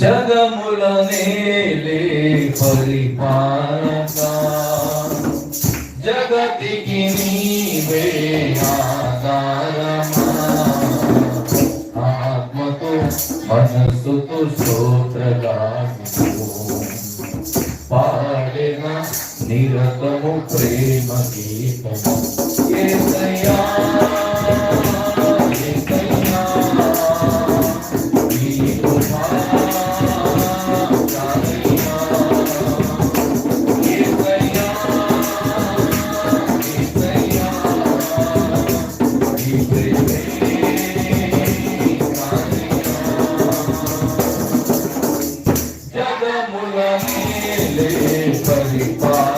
జగముల నేలే పరిపాలక జగతికి నీవే ఆధారమా. ఆత్మతో మనసుతో స్తోత్రగాను పాడిన నిరతము ప్రేమ గీతము. ఏసయా పవిత్రముల మేలే పరిపా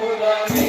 ভুবনে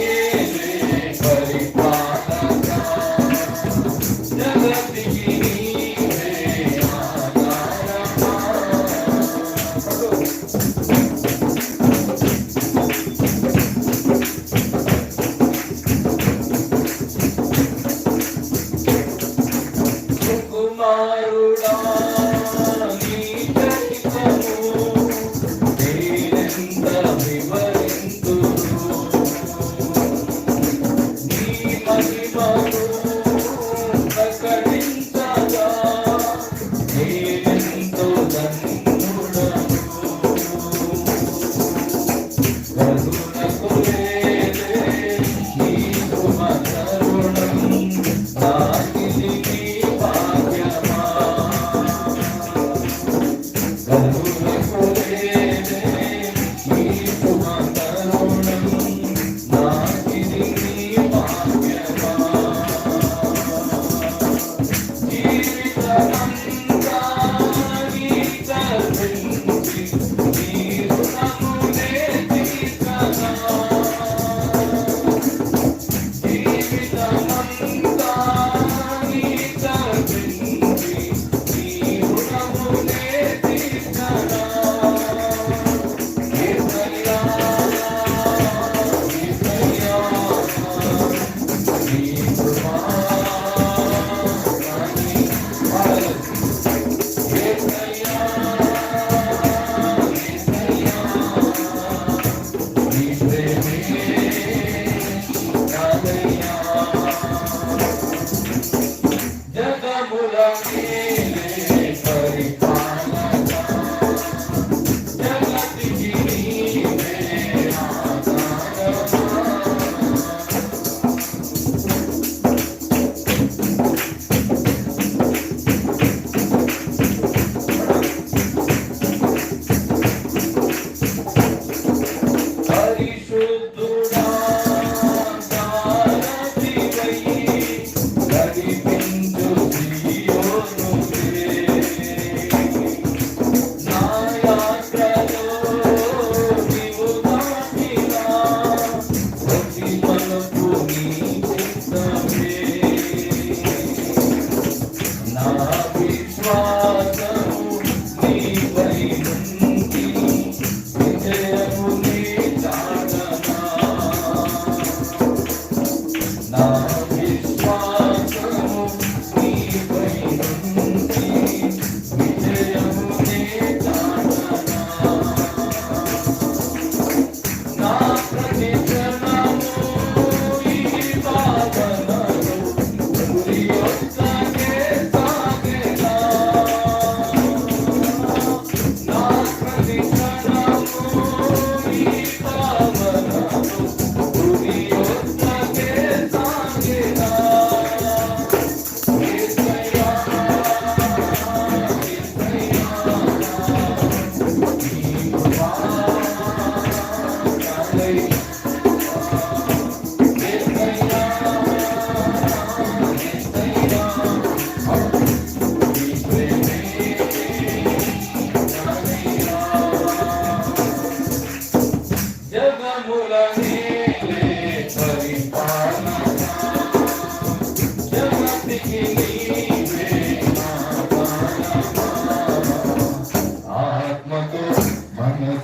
Let me be.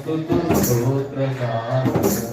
ఆత్మతో మనసుతో స్తోత్రగానం